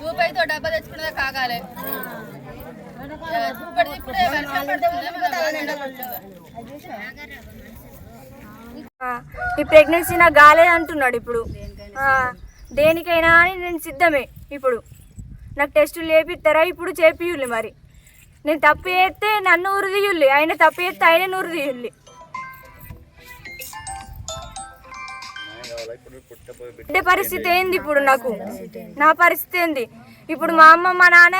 రూపాయితో డబ్బా తెచ్చుకున్నదే కాగాలి. ఇప్పుడే పడుతుంది. ఈ ప్రెగ్నెన్సీ నాకు కాలేదు అంటున్నాడు ఇప్పుడు. దేనికైనా అని నేను సిద్ధమే ఇప్పుడు. నాకు టెస్టులు చేపిస్తారా ఇప్పుడు చేపియుల్లి మరి. నేను తప్పు చేస్తే నన్ను ఊరు తీయుల్లి ఆయన తప్పు చేస్తే ఆయన ఊరు బిడ్డ పరిస్థితి ఏంది? ఇప్పుడు నాకు? నా పరిస్థితి ఏంది? ఇప్పుడు మా అమ్మ మా నాన్న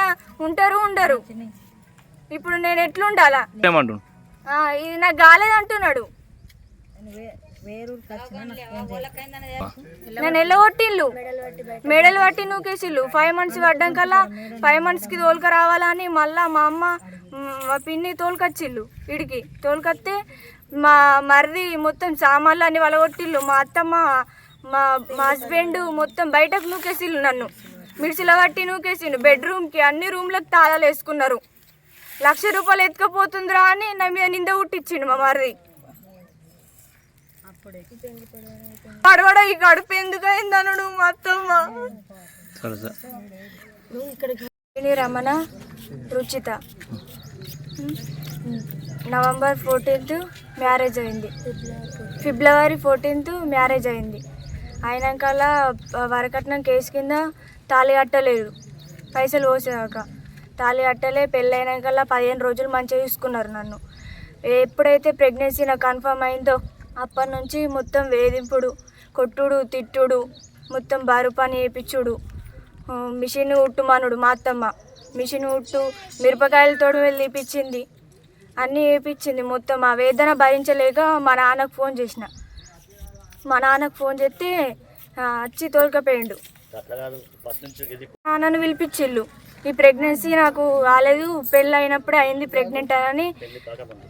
ఉంటారు ఉండరు. ఇప్పుడు నేను ఎట్లుండాలా? ఇది నాకు కాలేదు నన్ను వేరూరికి మెడలు పట్టి నూకేసిల్లు ఫైవ్ మంత్స్ పడ్డం కల్లా ఫైవ్ మంత్స్కి తోలుక రావాలని మళ్ళా మా అమ్మ మా పిన్ని తోలుకొచ్చిల్లు ఇడికి. తోలుకొస్తే మా మరిది మొత్తం సామాన్లు అన్ని వలగొట్టిల్లు మా అత్తమ్మ మా మా హస్బెండ్ మొత్తం బయటకు నూకేసిల్లు నన్ను. మిడిసిల పట్టి నూకేసిండు బెడ్రూమ్కి అన్ని రూమ్లకు తాళాలు వేసుకున్నారు. లక్ష రూపాయలు ఎత్తుకపోతుందిరా అని నా మీద నింద ఉట్టిచ్చిండు మా మరిది పడవడ ఈ కడుపు ఎందుకు అయిందనడు మా అత్తమ్మ? ఇని Ramana? Ruchitha. November fourteenth marriage అయింది. ఫిబ్రవరి ఫోర్టీన్త్ మ్యారేజ్ అయింది. అయినాకల్లా వరకట్నం కేసు కింద తాళి కట్టలేదు. పైసలు పోసేదాకా. తాళి కట్టలే పెళ్ళైనాకల్లా పదిహేను రోజులు మంచిగా చూసుకున్నారు నన్ను. ఎప్పుడైతే ప్రెగ్నెన్సీ నాకు కన్ఫర్మ్ అయిందో అప్పటి నుంచి మొత్తం వేధింపుడు కొట్టుడు తిట్టుడు మొత్తం బారు పని వేయించుడు మిషన్ ఉట్టుమనుడు మా అత్తమ్మ. మిషన్ ఉట్టు మిరపకాయలతో వెళ్ళి ఇప్పించింది అన్నీ వేయించింది మొత్తం. ఆ వేదన భరించలేక మా నాన్నకు ఫోన్ చేసిన. మా నాన్నకు ఫోన్ చేస్తే వచ్చి తోలుకపోయిండు. నాన్నను పిలిపించిల్లు ఈ ప్రెగ్నెన్సీ నాకు కాలేదు పెళ్ళి అయినప్పుడే అయింది ప్రెగ్నెంట్ అని.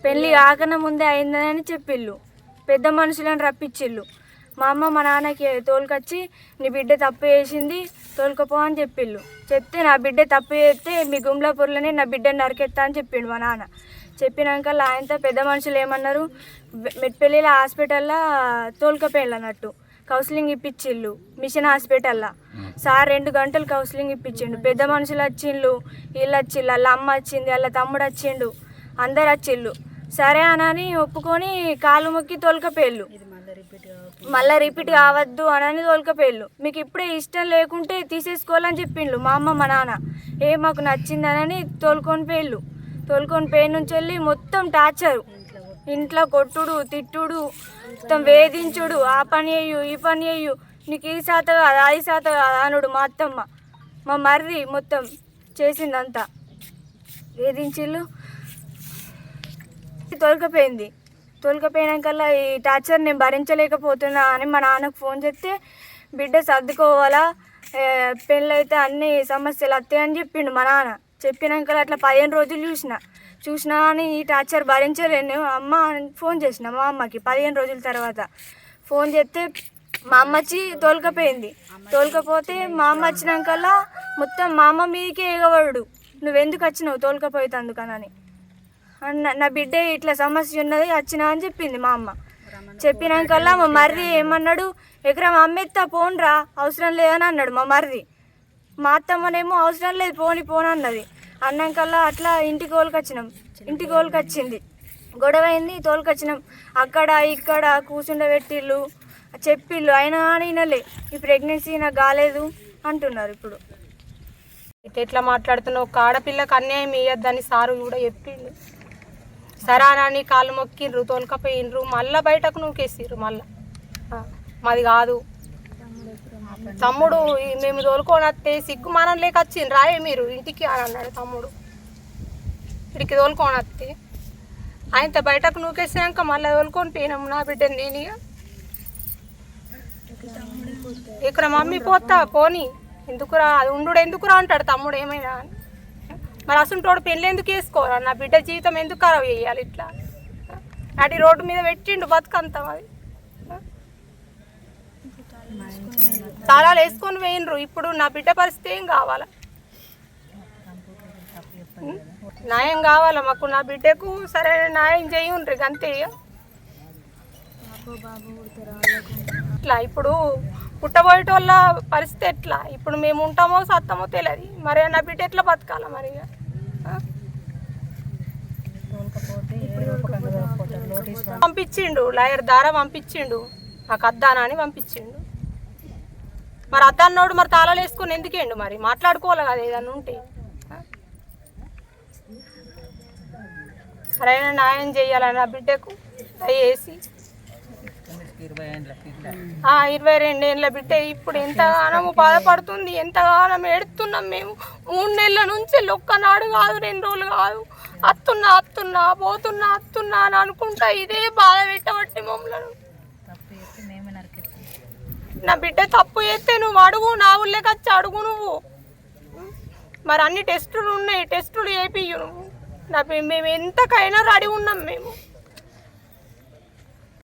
పెళ్ళి కాకన ముందే అయిందని చెప్పిళ్ళు. పెద్ద మనుషులను రప్పించిళ్ళు. మా అమ్మ మా నాన్నకి తోలుకొచ్చి నీ బిడ్డ తప్పు చేసింది తోలుకపో అని చెప్పిళ్ళు. చెప్తే నా బిడ్డ తప్పు చేస్తే మీ గుమ్లాపూర్లోనే నా బిడ్డని నరికెత్తా అని చెప్పిండు మా నాన్న. చెప్పినాక ఆయనతో పెద్ద మనుషులు ఏమన్నారు? మె- మెట్పల్లిలో హాస్పిటల్లో తోలుకపోయాళ్ళు అన్నట్టు. కౌన్సిలింగ్ ఇప్పించిళ్ళు మిషన్ హాస్పిటల్లో. సార్ రెండు గంటలు కౌన్సిలింగ్ ఇప్పించిండు పెద్ద మనుషులు వచ్చిండ్లు వీళ్ళు వచ్చిళ్ళు వాళ్ళ అమ్మ వచ్చింది వాళ్ళ తమ్ముడు వచ్చిండు అందరు వచ్చిళ్ళు సరే అనని ఒప్పుకొని కాలు మొక్కి తోలుకపోయాళ్ళు. మళ్ళీ రిపీట్ కావద్దు. అనని తోలుకపోయాళ్ళు. మీకు ఇప్పుడే ఇష్టం లేకుంటే తీసేసుకోవాలని చెప్పిండ్లు మా అమ్మ మా నాన్న. ఏ మాకు నచ్చిందనని తోలుకొని పోయిళ్ళు. తోలుకొని పోయి నుంచి వెళ్ళి మొత్తం టార్చరు. ఇంట్లో కొట్టుడు తిట్టుడు మొత్తం వేధించుడు. ఆ పని అయ్యు ఈ పని అయ్యు నీకు ఈ శాత కాదు అది శాత కాదు అనుడు మా అత్తమ్మ. మా మర్రి మొత్తం చేసిందంతా. వేధించిళ్ళు. తొలకపోయింది. తొలకపోయినాకల్లా ఈ టార్చర్ నేను భరించలేకపోతున్నా అని మా నాన్నకు ఫోన్ చేస్తే బిడ్డ సర్దుకోవాలా? పెళ్ళైతే అన్ని సమస్యలు వస్తాయని చెప్పిండు మా నాన్న. చెప్పినాక అట్లా పదిహేను రోజులు చూసిన. చూసినా అని ఈ టార్చర్ భరించలేను. అమ్మ అని ఫోన్ చేసిన మా అమ్మకి పదిహేను రోజుల తర్వాత. ఫోన్ చేస్తే మా అమ్మ వచ్చి తోలుకపోయింది. తోలుకపోతే మా అమ్మ వచ్చినాకల్లా మొత్తం మా అమ్మ మీదకే ఎగబడు. నువ్వెందుకు వచ్చినావు? తోలుకపోయి అందుకనని నా బిడ్డ ఇట్లా సమస్య ఉన్నది వచ్చినా అని చెప్పింది మా అమ్మ. చెప్పినాకల్లా మా మర్రి ఏమన్నాడు ఎకరం అమ్మెత్తా పోన్రా అవసరం లేదని అన్నాడు మా మర్రి. మా అత్తమ్మనేమో అవసరం లేదు పోని పోను అన్నది. అన్నాకల్లా అట్లా ఇంటికి తోలుకొచ్చినాం ఇంటికి తోలుకొచ్చింది గొడవ అయింది తోలుకొచ్చినాం. అక్కడ ఇక్కడ కూర్చుండబెట్టిళ్ళు చెప్పిళ్ళు అయినా అని వినలే. ఈ ప్రెగ్నెన్సీ నాకు కాలేదు అంటున్నారు ఇప్పుడు. ఇట్లా ఎట్లా మాట్లాడుతున్నావు? ఒక ఆడపిల్లకి అన్యాయం ఇవ్వద్దని సారు కూడా చెప్పిండు. సరానని కాళ్ళు మొక్కిండ్రు తోలుకపోయినరు మళ్ళా బయటకు నూకేసిర్రు మళ్ళా. మాది కాదు. తమ్ముడు మేము తోలుకొని వస్తే సిగ్గు మనం లేక వచ్చింది రాయే మీరు ఇంటికి అని అన్నాడు తమ్ముడు. ఇడికి తోలుకొని వస్తే ఆయనతో బయటకు నూకేసాక మళ్ళీ తోలుకొని పోయినాము నా బిడ్డని నేను ఇక. ఇక్కడ మమ్మీ పోతా పోని. ఎందుకురా అది ఉండు ఎందుకురా అంటాడు తమ్ముడు ఏమైనా అని. మరి అసంటోడు పెళ్ళి ఎందుకు వేసుకోరా? నా బిడ్డ జీవితం ఎందుకు ఖరాబ్ చేయాలి ఇట్లా? అటు రోడ్డు మీద పెట్టిండు బతుకంతా అది తాళాలు వేసుకొని వేయినరు ఇప్పుడు నా బిడ్డ పరిస్థితి ఏం కావాలా? న్యాయం కావాలా మాకు? నా బిడ్డకు సరైన న్యాయం చేయండ్రి అంతే ఇక. ఇట్లా ఇప్పుడు పుట్టబోయేటోళ్ళ పరిస్థితి ఎట్లా? ఇప్పుడు మేము ఉంటామో సత్తమో తెలియదు మరి నా బిడ్డ ఎట్లా బతకాలా మరి ఇక? ఆ? పంపించిండు లాయర్ ద్వారా పంపించిండు నాకు అద్దానా అని పంపించిండు. మరి అద్దన్నోడు మరి తాళాలు వేసుకొని ఎందుకేండు మరి? మాట్లాడుకోవాలి కదా ఏదన్నా ఉంటే. ఆ? సరైన న్యాయం చేయాలని ఆ బిడ్డకు దయచేసి ఆ, ఇరవై రెండేళ్ళ బిడ్డ ఇప్పుడు ఎంతగానో బాధపడుతుంది ఎంతగానో ఏడుతున్నాం మేము. మూడు నెలల నుంచి ఒక్కనాడు కాదు రెండు రోజులు కాదు. అత్తున్నా అత్తున్నా పోతున్నా అత్తున్నా అని అనుకుంటా ఇదే బాధ పెట్టబట్టి మమ్మల్ని. నా బిడ్డ తప్పు చేస్తే నువ్వు అడుగు నా ఊళ్ళోకి వచ్చి అడుగు నువ్వు. మరి అన్ని టెస్టులు ఉన్నాయి టెస్టులు చేపియ్యు నువ్వు. నా మేము ఎంతకైనా రెడీ ఉన్నాం మేము.